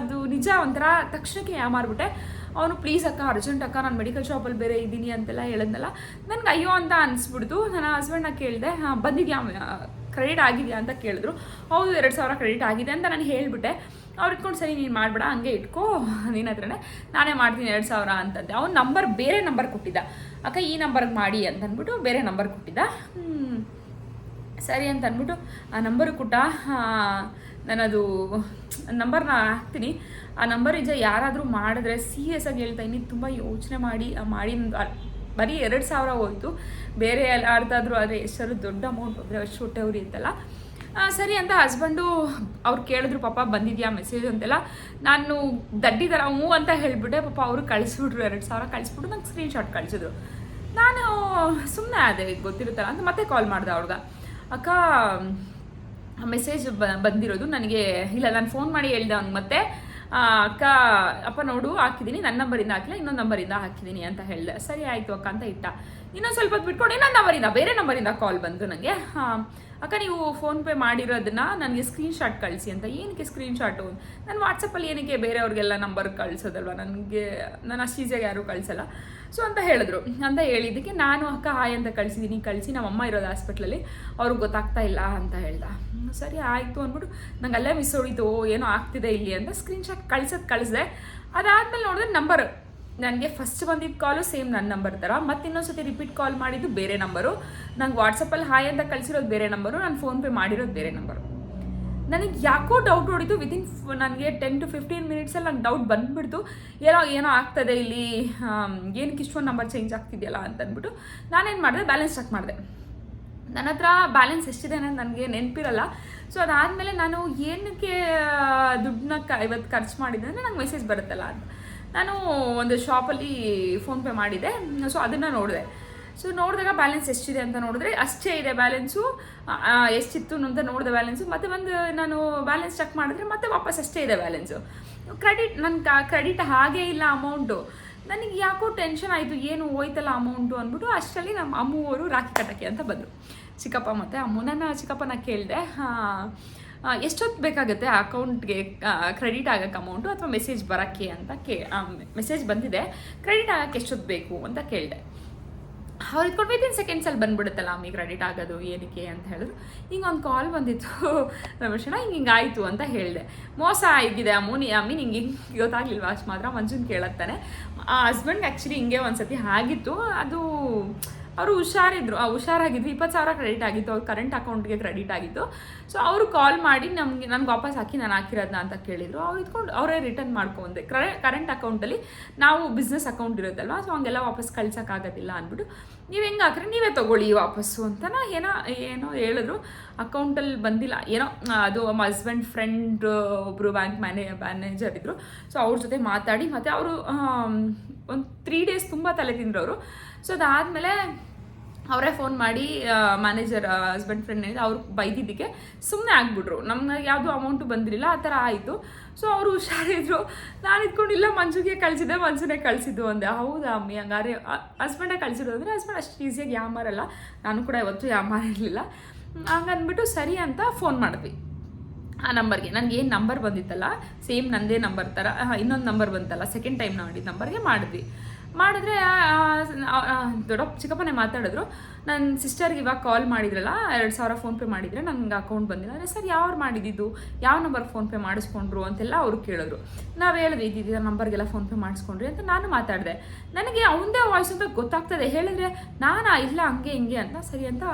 ಅದು ನಿಜ ಒಂಥರ ತಕ್ಷಣಕ್ಕೆ ಯಾಮಾರ್ಬಿಟ್ಟೆ ಅವನು, ಪ್ಲೀಸ್ ಅಕ್ಕ, ಅರ್ಜೆಂಟ್ ಅಕ್ಕ, ನಾನು ಮೆಡಿಕಲ್ ಶಾಪಲ್ಲಿ ಬೇರೆ ಇದ್ದೀನಿ ಅಂತೆಲ್ಲ ಹೇಳಿದ್ನಲ್ಲ. ನನಗೆ ಅಯ್ಯೋ ಅಂತ ಅನಿಸ್ಬಿಡ್ತು. ನನ್ನ ಹಸ್ಬೆಂಡ್ನ ಕೇಳಿದೆ, ಹಾಂ, ಬಂದಿದ್ಯಾ ಕ್ರೆಡಿಟ್ ಆಗಿದೆಯಾ? ಅಂತ ಕೇಳಿದ್ರು. ಹೌದು, ಎರಡು ಸಾವಿರ ಕ್ರೆಡಿಟ್ ಆಗಿದೆ ಅಂತ ನಾನು ಹೇಳಿಬಿಟ್ಟೆ. ಅವ್ರು ಇಟ್ಕೊಂಡು, ಸರಿ, ನೀನು ಮಾಡಬೇಡ, ಹಂಗೆ ಇಟ್ಕೋ ನಿನ್ನ ಹತ್ರನೇ ನಾನೇ ಮಾಡ್ತೀನಿ ಎರಡು ಸಾವಿರ ಅಂತಂದೆ ಅವ್ನು ನಂಬರ್ ಬೇರೆ ನಂಬರ್ ಕೊಟ್ಟಿದ್ದ. ಅಕ್ಕ, ಈ ನಂಬರ್ಗೆ ಮಾಡಿ ಅಂತಂದ್ಬಿಟ್ಟು ಬೇರೆ ನಂಬರ್ ಕೊಟ್ಟಿದ್ದ. ಸರಿ ಅಂತ ಅಂದ್ಬಿಟ್ಟು ಆ ನಂಬರು ಕೊಟ್ಟ ನಾನದು ನಂಬರ್ನ ಹಾಕ್ತೀನಿ. ಆ ನಂಬರ್ ನಿಜ ಯಾರಾದರೂ ಮಾಡಿದ್ರೆ ಸೀರಿಯಸ್ ಆಗಿ ಹೇಳ್ತಾ ಇನ್ನು ತುಂಬ ಯೋಚನೆ ಮಾಡಿ ಮಾಡಿ ಬರೀ ಎರಡು ಸಾವಿರ ಹೋಯ್ತು. ಬೇರೆ ಯಾರ್ದಾದ್ರೂ ಆದರೆ ದೊಡ್ಡ ಅಮೌಂಟ್ ಹೋದರೆ ಅಷ್ಟು ಹೊಟ್ಟೆ ಉರಿ ಇತ್ತಲ್ಲ ಸರಿ ಅಂತ ಹಸ್ಬೆಂಡು ಅವ್ರು ಕೇಳಿದ್ರು, ಪಾಪ ಬಂದಿದ್ಯಾ ಮೆಸೇಜ್ ಅಂತೆಲ್ಲ. ನಾನು ದಡ್ಡಿ ಥರ ಹ್ಞೂ ಅಂತ ಹೇಳಿಬಿಟ್ಟೆ. ಪಾಪ ಅವರು ಕಳಿಸ್ಬಿಟ್ರು, ಎರಡು ಸಾವಿರ ಕಳಿಸ್ಬಿಟ್ಟು ನಂಗೆ ಸ್ಕ್ರೀನ್ಶಾಟ್ ಕಳಿಸಿದ್ರು. ನಾನು ಸುಮ್ಮನೆ ಅದೇ ಗೊತ್ತಿರುತ್ತಲ್ಲ ಅಂತ ಮತ್ತೆ ಕಾಲ್ ಮಾಡಿದೆ ಅವ್ಳಿಗೆ ಅಕ್ಕ ಮೆಸೇಜ್ ಬಂದಿರೋದು ನನಗೆ, ಇಲ್ಲ, ನಾನು ಫೋನ್ ಮಾಡಿ ಹೇಳ್ದೆ ಅವ್ನು ಮತ್ತೆ ಅಕ್ಕ, ಅಪ್ಪ ನೋಡು ಹಾಕಿದ್ದೀನಿ ನನ್ನ ನಂಬರಿಂದ ಹಾಕಿಲ್ಲ, ಇನ್ನೊಂದು ನಂಬರಿಂದ ಹಾಕಿದ್ದೀನಿ ಅಂತ ಹೇಳಿದೆ. ಸರಿ, ಆಯಿತು, ಅಕ್ಕ ಅಂತ ಇಟ್ಟ. ಇನ್ನೊಂದು ಸ್ವಲ್ಪ ಬಿಟ್ಕೊಂಡು ಇನ್ನೊಂದು ನಂಬರಿಂದ ಬೇರೆ ನಂಬರಿಂದ ಕಾಲ್ ಬಂತು ನನಗೆ ಅಕ್ಕ, ನೀವು ಫೋನ್ಪೇ ಮಾಡಿರೋದನ್ನ ನನಗೆ ಸ್ಕ್ರೀನ್ಶಾಟ್ ಕಳಿಸಿ ಅಂತ. ಏನಕ್ಕೆ ಸ್ಕ್ರೀನ್ಶಾಟು ನಾನು ವಾಟ್ಸಪ್ಪಲ್ಲಿ ಏನಕ್ಕೆ ಬೇರೆಯವ್ರಿಗೆಲ್ಲ ನಂಬರ್ ಕಳಿಸೋದಲ್ವ? ನನಗೆ, ನಾನು ಅಷ್ಟು ಈಸಿಯಾಗಿ ಯಾರೂ ಕಳಿಸಲ್ಲ. ಸೊ ಅಂತ ಹೇಳಿದ್ರು. ಅಂತ ಹೇಳಿದ್ದಕ್ಕೆ ನಾನು, ಅಕ್ಕ ಹಾಯ್ ಅಂತ ಕಳಿಸಿದ್ದೀನಿ ಕಳಿಸಿ ನಮ್ಮಮ್ಮ ಇರೋದು ಹಾಸ್ಪಿಟ್ಲಲ್ಲಿ ಅವ್ರಿಗೆ ಗೊತ್ತಾಗ್ತಾ ಇಲ್ಲ ಅಂತ ಹೇಳ್ದ. ಸರಿ, ಆಯಿತು ಅಂದ್ಬಿಟ್ಟು, ನಂಗೆ ಅಲ್ಲೇ ಮಿಸ್ ಹೊಡಿತು ಏನೋ ಆಗ್ತಿದೆ ಇಲ್ಲಿ ಅಂತ ಸ್ಕ್ರೀನ್ಶಾಟ್ ಕಳ್ಸೋದು ಕಳಿಸ್ದೆ. ಅದಾದಮೇಲೆ ನೋಡಿದ್ರೆ ನಂಬರ್ ನನಗೆ ಫಸ್ಟ್ ಬಂದಿದ್ದ ಕಾಲು ಸೇಮ್ ನನ್ನ ನಂಬರ್ ಥರ ಮತ್ತೆ ಇನ್ನೊಂದು ಸತಿ ರಿಪೀಟ್ ಕಾಲ್ ಮಾಡಿದ್ದು ಬೇರೆ ನಂಬರು ನಂಗೆ ವಾಟ್ಸಪ್ಪಲ್ಲಿ ಹಾಯ್ ಅಂತ ಕಳಿಸಿರೋದು ಬೇರೆ ನಂಬರು ನಾನು ಫೋನ್ಪೇ ಮಾಡಿರೋದು ಬೇರೆ ನಂಬರು ನನಗೆ ಯಾಕೋ ಡೌಟ್ ಹೊಡಿತು. ವಿತಿನ್ ನನಗೆ ಟೆನ್ ಟು ಫಿಫ್ಟೀನ್ ಮಿನಿಟ್ಸಲ್ಲಿ ನಂಗೆ ಡೌಟ್ ಬಂದುಬಿಡ್ತು. ಏನೋ ಏನೋ ಆಗ್ತದೆ ಇಲ್ಲಿ. ಏನಕ್ಕೆ ಇಷ್ಟೊಂದು ನಂಬರ್ ಚೇಂಜ್ ಆಗ್ತಿದೆಯಲ್ಲ ಅಂತ ಅಂದ್ಬಿಟ್ಟು ನಾನೇನು ಮಾಡಿದೆ? ಬ್ಯಾಲೆನ್ಸ್ ಚೆಕ್ ಮಾಡಿದೆ. ನನ್ನ ಹತ್ರ ಬ್ಯಾಲೆನ್ಸ್ ಎಷ್ಟಿದೆ ಅನ್ನೋದು ನನಗೆ ನೆನಪಿರಲ್ಲ. ಸೊ ಅದಾದಮೇಲೆ ನಾನು ಏನಕ್ಕೆ ದುಡ್ಡನ್ನ ಕ ಇವತ್ತು ಖರ್ಚು ಮಾಡಿದೆ ಅಂದರೆ ನಂಗೆ ಮೆಸೇಜ್ ಬರುತ್ತಲ್ಲ ಅಂತ. ನಾನು ಒಂದು ಶಾಪಲ್ಲಿ ಫೋನ್ಪೇ ಮಾಡಿದೆ. ಸೊ ಅದನ್ನು ನೋಡಿದೆ. ಸೊ ನೋಡಿದಾಗ ಬ್ಯಾಲೆನ್ಸ್ ಎಷ್ಟಿದೆ ಅಂತ ನೋಡಿದ್ರೆ ಅಷ್ಟೇ ಇದೆ ಬ್ಯಾಲೆನ್ಸು ಎಷ್ಟಿತ್ತು ಅಂತ ನೋಡಿದೆ ಬ್ಯಾಲೆನ್ಸು ಮತ್ತೆ ಒಂದು ನಾನು ಬ್ಯಾಲೆನ್ಸ್ ಚೆಕ್ ಮಾಡಿದ್ರೆ ಮತ್ತೆ ವಾಪಸ್ ಅಷ್ಟೇ ಇದೆ ಬ್ಯಾಲೆನ್ಸು ಕ್ರೆಡಿಟ್ ನನ್ನ ಕ್ರೆಡಿಟ್ ಹಾಗೇ ಇಲ್ಲ ಅಮೌಂಟು ನನಗೆ ಯಾಕೋ ಟೆನ್ಷನ್ ಆಯಿತು, ಏನು ಹೋಯ್ತಲ್ಲ ಅಮೌಂಟು ಅಂದ್ಬಿಟ್ಟು ಅಷ್ಟರಲ್ಲಿ ನಮ್ಮ ಅಮ್ಮವರು ರಾಖಿ ಕಟ್ಟಕ್ಕೆ ಅಂತ ಬಂದರು. ಚಿಕ್ಕಪ್ಪ ಮತ್ತು ಅಮ್ಮು. ನನ್ನ ಚಿಕ್ಕಪ್ಪನ ಕೇಳಿದೆ ಎಷ್ಟೊತ್ತು ಬೇಕಾಗುತ್ತೆ ಅಕೌಂಟ್ಗೆ ಕ್ರೆಡಿಟ್ ಆಗಕ್ಕೆ ಅಮೌಂಟು ಅಥವಾ ಮೆಸೇಜ್ ಬರೋಕ್ಕೆ ಅಂತ ಕೇ ಮೆಸೇಜ್ ಬಂದಿದೆ. ಕ್ರೆಡಿಟ್ ಆಗಕ್ಕೆ ಎಷ್ಟೊತ್ತು ಬೇಕು ಅಂತ ಕೇಳಿದೆ. ಅವ್ರು ಇದ್ಕೊಂಡು ವಿತಿನ್ ಸೆಕೆಂಡ್ಸಲ್ಲಿ ಬಂದ್ಬಿಡುತ್ತಲ್ಲ ಅಮ್ಮಿ ಕ್ರೆಡಿಟ್ ಆಗೋದು, ಏನಕ್ಕೆ ಅಂತ ಹೇಳಿದ್ರು. ಹಿಂಗೆ ಒಂದು ಕಾಲ್ ಬಂದಿತ್ತು. ರಮೇಶಣ್ಣ, ಹಿಂಗೆ ಹಿಂಗೆ ಆಯಿತು ಅಂತ ಹೇಳಿದೆ. ಮೋಸ ಆಗಿದೆ ಅಮ್ಮು, ನೀ, ಅಮ್ಮಿ, ನಿಂಗೆ ಹಿಂಗೆ ಗೊತ್ತಾಗ್ಲಿಲ್ವಾ? ಅಷ್ಟು ಮಾತ್ರ ಮಂಜುನ್ ಕೇಳತ್ತಾನೆ. ಆ ಹಸ್ಬೆಂಡ್ ಆ್ಯಕ್ಚುಲಿ ಹಿಂಗೆ ಒಂದು ಸತಿ ಆಗಿತ್ತು. ಅದು ಅವರು ಹುಷಾರಿದ್ರು. ಆ, ಹುಷಾರಾಗಿದ್ರು. ಇಪ್ಪತ್ತು ಸಾವಿರ ಕ್ರೆಡಿಟ್ ಆಗಿತ್ತು. ಅವ್ರ ಕರೆಂಟ್ ಅಕೌಂಟ್ಗೆ ಕ್ರೆಡಿಟ್ ಆಗಿತ್ತು. ಸೊ ಅವರು ಕಾಲ್ ಮಾಡಿ ನಮಗೆ, ನನ್ಗೆ ವಾಪಸ್ ಹಾಕಿ ನಾನು ಹಾಕಿರೋದನ್ನ ಅಂತ ಕೇಳಿದರು. ಅವ್ರು ಇದ್ಕೊಂಡು ಅವರೇ ರಿಟರ್ನ್ ಮಾಡ್ಕೊಂಡೆ ಕರೆ ಕರೆಂಟ್ ಅಕೌಂಟಲ್ಲಿ ನಾವು ಬಿಸ್ನೆಸ್ ಅಕೌಂಟ್ ಇರುತ್ತಲ್ವ ಸೊ ಹಂಗೆಲ್ಲ ವಾಪಸ್ ಕಳ್ಸೋಕ್ಕಾಗೋದಿಲ್ಲ ಅಂದ್ಬಿಟ್ಟು, ನೀವು ಹೆಂಗೆ ಹಾಕ್ರೆ? ನೀವೇ ತೊಗೊಳ್ಳಿ ವಾಪಸ್ಸು ಅಂತ ಏನೋ ಏನೋ ಹೇಳಿದ್ರು. ಅಕೌಂಟಲ್ಲಿ ಬಂದಿಲ್ಲ. ಏನೋ, ಅದು ನಮ್ಮ ಹಸ್ಬೆಂಡ್ ಫ್ರೆಂಡ್ ಒಬ್ಬರು ಬ್ಯಾಂಕ್ ಮ್ಯಾನೇ ಮ್ಯಾನೇಜರ್ ಇದ್ದರು ಸೊ ಅವ್ರ ಜೊತೆ ಮಾತಾಡಿ, ಮತ್ತು ಅವರು ಒಂದು ತ್ರೀ ಡೇಸ್ ತುಂಬ ತಲೆ ತಿಂದ್ರು ಅವರು ಸೊ ಅದಾದಮೇಲೆ ಅವರೇ ಫೋನ್ ಮಾಡಿ ಮ್ಯಾನೇಜರ್ ಹಸ್ಬೆಂಡ್ ಫ್ರೆಂಡ್ ಏನಿದೆ ಅವ್ರು ಬೈದಿದ್ದಕ್ಕೆ ಸುಮ್ಮನೆ ಆಗ್ಬಿಟ್ರು. ನಮ್ಗೆ ಯಾವುದೂ ಅಮೌಂಟು ಬಂದಿರಲಿಲ್ಲ, ಆ ಥರ ಆಯಿತು. ಸೊ ಅವರು ಹುಷಾರಿದ್ರು ನಾನು ಇದ್ಕೊಂಡಿಲ್ಲ ಮಂಜುಗೆ ಕಳಿಸಿದ್ದೆ ಮಂಜುನೇ ಕಳಿಸಿದ್ದು ಅಂದೆ. ಹೌದಾ, ಅಮ್ಮಿ? ಹಂಗಾರೆ ಹಸ್ಬೆಂಡೇ ಕಳಿಸಿದ್ರು ಅಂದರೆ ಹಸ್ಬೆಂಡ್ ಅಷ್ಟು ಈಸಿಯಾಗಿ ಯಾಮಾರಲ್ಲ ನಾನು ಕೂಡ ಇವತ್ತು ಯಾಮಾರ ಇರಲಿಲ್ಲ. ಹಂಗಂದ್ಬಿಟ್ಟು, ಸರಿ ಅಂತ ಫೋನ್ ಮಾಡಿದ್ವಿ. ಆ ನಂಬರ್ಗೆ ನನಗೆ ಏನು ನಂಬರ್ ಬಂದಿತ್ತಲ್ಲ ಸೇಮ್ ನಂದೇ ನಂಬರ್ ಥರ ಇನ್ನೊಂದು ನಂಬರ್ ಬಂತಲ್ಲ ಸೆಕೆಂಡ್ ಟೈಮ್ ಮಾಡಿದ ನಂಬರ್ಗೆ ಮಾಡಿದ್ವಿ. ಮಾಡಿದ್ರೆ ದೊಡ್ಡಪ್ಪ ಚಿಕ್ಕಪ್ಪನೇ ಮಾತಾಡಿದ್ರು. ನನ್ನ ಸಿಸ್ಟರ್ಗೆ ಇವಾಗ ಕಾಲ್ ಮಾಡಿದ್ರಲ್ಲ, ಎರಡು ಸಾವಿರ ಫೋನ್ಪೇ ಮಾಡಿದರೆ ನನಗೆ ಅಕೌಂಟ್ ಬಂದಿಲ್ಲ. ಅಂದರೆ ಸರ್ ಯಾರು ಮಾಡಿದ್ದು? ಯಾವ ನಂಬರ್ ಫೋನ್ಪೇ ಮಾಡಿಸ್ಕೊಂಡ್ರು ಅಂತೆಲ್ಲ ಅವರು ಕೇಳಿದ್ರು. ನಾವು ಹೇಳಿದ್ವಿ ಇದ್ದಿದ್ದ ನಂಬರ್ಗೆಲ್ಲ ಫೋನ್ಪೇ ಮಾಡಿಸ್ಕೊಂಡ್ರಿ ಅಂತ ನಾನು ಮಾತಾಡಿದೆ. ನನಗೆ ಅವನದೇ ವಾಯ್ಸ್ ಅಂತ ಗೊತ್ತಾಗ್ತದೆ. ಹೇಳಿದ್ರೆ, ನಾನು, ಇಲ್ಲ, ಹಂಗೆ, ಹಿಂಗೆ ಅಂತ ಸರಿ ಅಂತ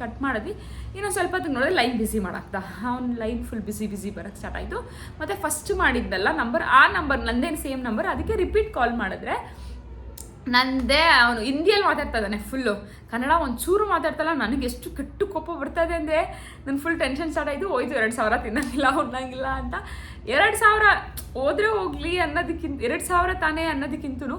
ಕಟ್ ಮಾಡಿದ್ವಿ. ಇನ್ನೊಂದು ಸ್ವಲ್ಪ ಹೊತ್ತಿಗೆ ನೋಡಿದ್ರೆ ಲೈನ್ ಬಿಸಿ ಮಾಡಾಕ್ತಾ ಅವ್ನು ಲೈನ್ ಫುಲ್ ಬಿಸಿ ಬಿಸಿ ಬರೋಕ್ಕೆ ಸ್ಟಾರ್ಟ್ ಆಯಿತು. ಮತ್ತು ಫಸ್ಟ್ ಮಾಡಿದ್ದಲ್ಲ ನಂಬರ್ ಆ ನಂಬರ್ ನಂದೇನು ಸೇಮ್ ನಂಬರ್ ಅದಕ್ಕೆ ರಿಪೀಟ್ ಕಾಲ್ ಮಾಡಿದ್ರೆ ನಂದೇ ಅವನು ಹಿಂದಿಯಲ್ಲಿ ಮಾತಾಡ್ತಾ ಇದ್ದಾನೆ ಫುಲ್ಲು ಕನ್ನಡ ಒಂಚೂರು ಮಾತಾಡ್ತಲ್ಲ, ನನಗೆ ಎಷ್ಟು ಕೆಟ್ಟು ಕೋಪ ಇದೆ ಅಂದರೆ ನನ್ನ ಫುಲ್ ಟೆನ್ಷನ್ ಸ್ಟಾರ್ಟ್ ಆಯಿತು, ಹೋಯ್ತು, ಎರಡು ಸಾವಿರ ತಿನ್ನಂಗಿಲ್ಲ, ಉಣ್ಣಂಗಿಲ್ಲ ಅಂತ. ಎರಡು ಸಾವಿರ ಹೋದ್ರೆ ಹೋಗ್ಲಿ ಅನ್ನೋದಕ್ಕಿಂತ, ಎರಡು ಸಾವಿರ ತಾನೇ ಅನ್ನೋದಕ್ಕಿಂತೂ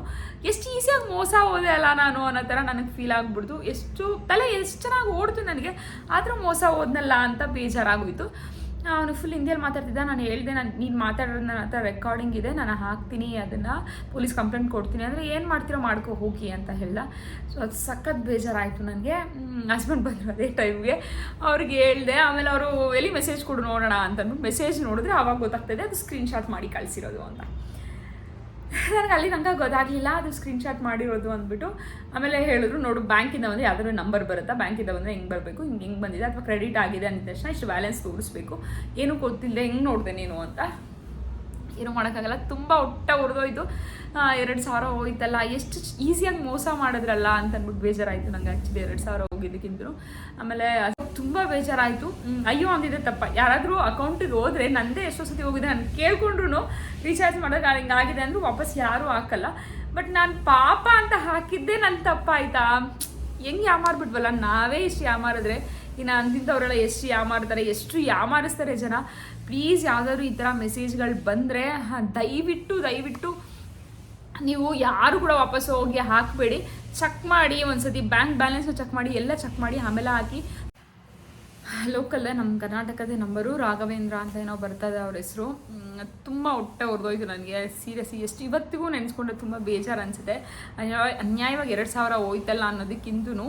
ಎಷ್ಟು ಈಸಿಯಾಗಿ ಮೋಸ ಹೋದೆ ಅಲ್ಲ ನಾನು ಅನ್ನೋ ಥರ ನನಗೆ ಫೀಲ್ ಆಗ್ಬಿಡ್ತು. ಎಷ್ಟು ತಲೆ ಎಷ್ಟು ಚೆನ್ನಾಗಿ ಓಡ್ತು ನನಗೆ, ಆದರೂ ಮೋಸ ಹೋದ್ನಲ್ಲ ಅಂತ ಬೇಜಾರಾಗೋಯ್ತು. ಅವನು ಫುಲ್ ಹಿಂದಿಯಲ್ಲಿ ಮಾತಾಡ್ತಿದ್ದ, ನಾನು ಹೇಳಿದೆ, ನಾನು ನೀನು ಮಾತಾಡೋದು ನನ್ನ ಹತ್ರ ರೆಕಾರ್ಡಿಂಗ್ ಇದೆ, ನಾನು ಹಾಕ್ತೀನಿ, ಅದನ್ನು ಪೊಲೀಸ್ ಕಂಪ್ಲೇಂಟ್ ಕೊಡ್ತೀನಿ. ಅಂದರೆ ಏನು ಮಾಡ್ತೀರೋ ಮಾಡ್ಕೊ, ಹೋಗಿ ಅಂತ ಹೇಳ್ದ ಸೊ ಅದು ಸಖತ್ ಬೇಜಾರಾಯಿತು ನನಗೆ. ಹಸ್ಬೆಂಡ್ ಬಂದರು ಅದೇ ಟೈಮ್ಗೆ ಅವ್ರಿಗೆ ಹೇಳಿದೆ, ಆಮೇಲೆ ಅವರು, ಎಲ್ಲಿ ಮೆಸೇಜ್ ಕೊಡು ನೋಡೋಣ ಅಂತಂದು ಮೆಸೇಜ್ ನೋಡಿದ್ರೆ ಆವಾಗ ಗೊತ್ತಾಗ್ತದೆ ಅದು ಸ್ಕ್ರೀನ್ಶಾಟ್ ಮಾಡಿ ಕಳಿಸಿರೋದು ಅಂತ. ನನಗೆ ಅಲ್ಲಿ ನಂಗೆ ಗೊತ್ತಾಗಲಿಲ್ಲ, ಅದು ಸ್ಕ್ರೀನ್ಶಾಟ್ ಮಾಡಿರೋದು ಅಂದ್ಬಿಟ್ಟು. ಆಮೇಲೆ ಹೇಳಿದ್ರು, ನೋಡು, ಬ್ಯಾಂಕಿಂದ ಬಂದರೆ ಯಾವ್ದಾದ್ರು ನಂಬರ್ ಬರುತ್ತಾ? ಬ್ಯಾಂಕಿಂದ ಬಂದರೆ ಹೆಂಗೆ ಬರಬೇಕು? ಹಿಂಗೆ ಹಿಂಗೆ ಬಂದಿದೆ, ಅಥವಾ ಕ್ರೆಡಿಟ್ ಆಗಿದೆ ಅಂದ ತಕ್ಷಣ ಇಷ್ಟು ಬ್ಯಾಲೆನ್ಸ್ ತೋರಿಸ್ಬೇಕು. ಏನು ಗೊತ್ತಿಲ್ಲದೆ ಹೆಂಗೆ ನೋಡಿದೆ ನೀನು ಅಂತ. ಏನು ಮಾಡೋಕ್ಕಾಗಲ್ಲ, ತುಂಬ ಒಟ್ಟ ಹೊರದೋಯ್ತು ಎರಡು ಸಾವಿರ ಹೋಯ್ತಲ್ಲ, ಎಷ್ಟು ಈಸಿಯಾಗಿ ಮೋಸ ಮಾಡಿದ್ರಲ್ಲ ಅಂತ ಅಂದ್ಬಿಟ್ಟು ಬೇಜಾರಾಯಿತು ನಂಗೆ ಆ್ಯಕ್ಚುಲಿ ಎರಡು ಸಾವಿರ ಹೋಗಿದ್ದಕ್ಕಿಂತಲೂ. ಆಮೇಲೆ ತುಂಬ ಬೇಜಾರಾಯಿತು. ಅಯ್ಯೋ ಅಂದಿದೆ ತಪ್ಪ. ಯಾರಾದರೂ ಅಕೌಂಟಿಗೆ ಹೋದರೆ ನಂದೇ ಎಷ್ಟೋ ಸತಿ ಹೋಗಿದೆ ನಾನು ಕೇಳ್ಕೊಂಡ್ರು ರೀಚಾರ್ಜ್ ಮಾಡೋಕೆ ಹಿಂಗಾಗಿದೆ ಅಂದರೂ ವಾಪಸ್ ಯಾರೂ ಹಾಕಲ್ಲ. ಬಟ್ ನಾನು ಪಾಪ ಅಂತ ಹಾಕಿದ್ದೆ ನನ್ನ ತಪ್ಪಾಯ್ತಾ? ಹೆಂಗೆ ಯಾಮಾರ್ಬಿಟ್ವಲ್ಲ ನಾವೇ ಇಷ್ಟು ಯಾಮಾರಿದ್ರೆ ಇನ್ನು ಅಂದಿದ್ದವರೆಲ್ಲ ಎಷ್ಟು ಯಾಮಾರ್ತಾರೆ ಎಷ್ಟು ಯಾಮಾರಿಸ್ತಾರೆ ಜನ? ಪ್ಲೀಸ್ ಯಾವ್ದಾದ್ರು ಈ ಥರ ಮೆಸೇಜ್ಗಳು ಬಂದರೆ ದಯವಿಟ್ಟು ದಯವಿಟ್ಟು ನೀವು ಯಾರು ಕೂಡ ವಾಪಸ್ ಹೋಗಿ ಹಾಕಬೇಡಿ. ಚೆಕ್ ಮಾಡಿ ಒಂದ್ಸತಿ ಬ್ಯಾಂಕ್ ಬ್ಯಾಲೆನ್ಸ್ ಚೆಕ್ ಮಾಡಿ ಎಲ್ಲ ಚೆಕ್ ಮಾಡಿ ಆಮೇಲೆ ಹಾಕಿ. ಲೋಕಲ್ಲೇ ನಮ್ಮ ಕರ್ನಾಟಕದ ನಂಬರು ರಾಘವೇಂದ್ರ ಅಂತ ಏನೋ ಬರ್ತದೆ ಅವ್ರ ಹೆಸರು. ತುಂಬ ಹೊಟ್ಟೆ ಹೊರದೋಯ್ತು ನನಗೆ. ಸೀರಿಯಸ್ಲಿ ಎಷ್ಟು ಇವತ್ತಿಗೂ ನೆನೆಸ್ಕೊಂಡ್ರೆ ತುಂಬ ಬೇಜಾರು ಅನಿಸುತ್ತೆ. ಅನ್ಯಾಯವಾಗಿ ಎರಡು ಸಾವಿರ ಹೋಯ್ತಲ್ಲ ಅನ್ನೋದಕ್ಕಿಂತೂ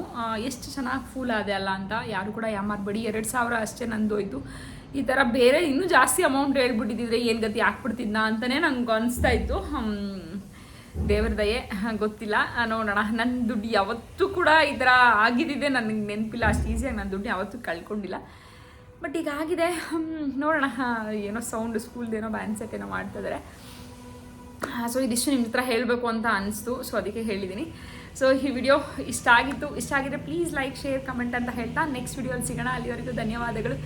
ಎಷ್ಟು ಚೆನ್ನಾಗಿ ಫೂಲ್ ಆದೆ ಅಲ್ಲ ಅಂತ ಯಾರು ಕೂಡ ಯಾಮಾರಬೇಡಿ. ಎರಡು ಸಾವಿರ ಅಷ್ಟೇ ನಂದೋಯ್ತು. ಈ ಥರ ಬೇರೆ ಇನ್ನೂ ಜಾಸ್ತಿ ಅಮೌಂಟ್ ಹೇಳ್ಬಿಟ್ಟಿದ್ರೆ ಏನು ಗತಿ ಹಾಕ್ಬಿಡ್ತಿದ್ನ ಅಂತಲೇ ನಂಗೆ ಅನಿಸ್ತಾ ಇತ್ತು. ದೇವ್ರ ದಯೆ ಗೊತ್ತಿಲ್ಲ. ನೋಡೋಣ. ನನ್ನ ದುಡ್ಡು ಯಾವತ್ತೂ ಕೂಡ ಈ ಥರ ಆಗಿದ್ದಿದೆ. ನನಗೆ ನೆನಪಿಲ್ಲ. ಅಷ್ಟು ಈಸಿಯಾಗಿ ನನ್ನ ದುಡ್ಡು ಯಾವತ್ತೂ ಕಳ್ಕೊಂಡಿಲ್ಲ. ಬಟ್ ಈಗ ಆಗಿದೆ. ನೋಡೋಣ. ಏನೋ ಸೌಂಡ್ ಸ್ಕೂಲ್ದೇನೋ ಬ್ಯಾನ್ ಸೆಟ್ ಏನೋ ಮಾಡ್ತಿದ್ದಾರೆ ಸೊ ಇದಿಷ್ಟು ನಿಮ್ಮ ಹತ್ರ ಹೇಳಬೇಕು ಅಂತ ಅನಿಸ್ತು. ಸೊ ಅದಕ್ಕೆ ಹೇಳಿದ್ದೀನಿ ಸೊ ಈ ವಿಡಿಯೋ ಇಷ್ಟ ಆಗಿತ್ತು. ಇಷ್ಟ ಆಗಿದ್ರೆ ಪ್ಲೀಸ್ ಲೈಕ್ ಶೇರ್ ಕಮೆಂಟ್ ಅಂತ ಹೇಳ್ತಾ ನೆಕ್ಸ್ಟ್ ವಿಡಿಯೋಲಿ ಸಿಗೋಣ. ಅಲ್ಲಿವರೆಗೂ ಧನ್ಯವಾದಗಳು.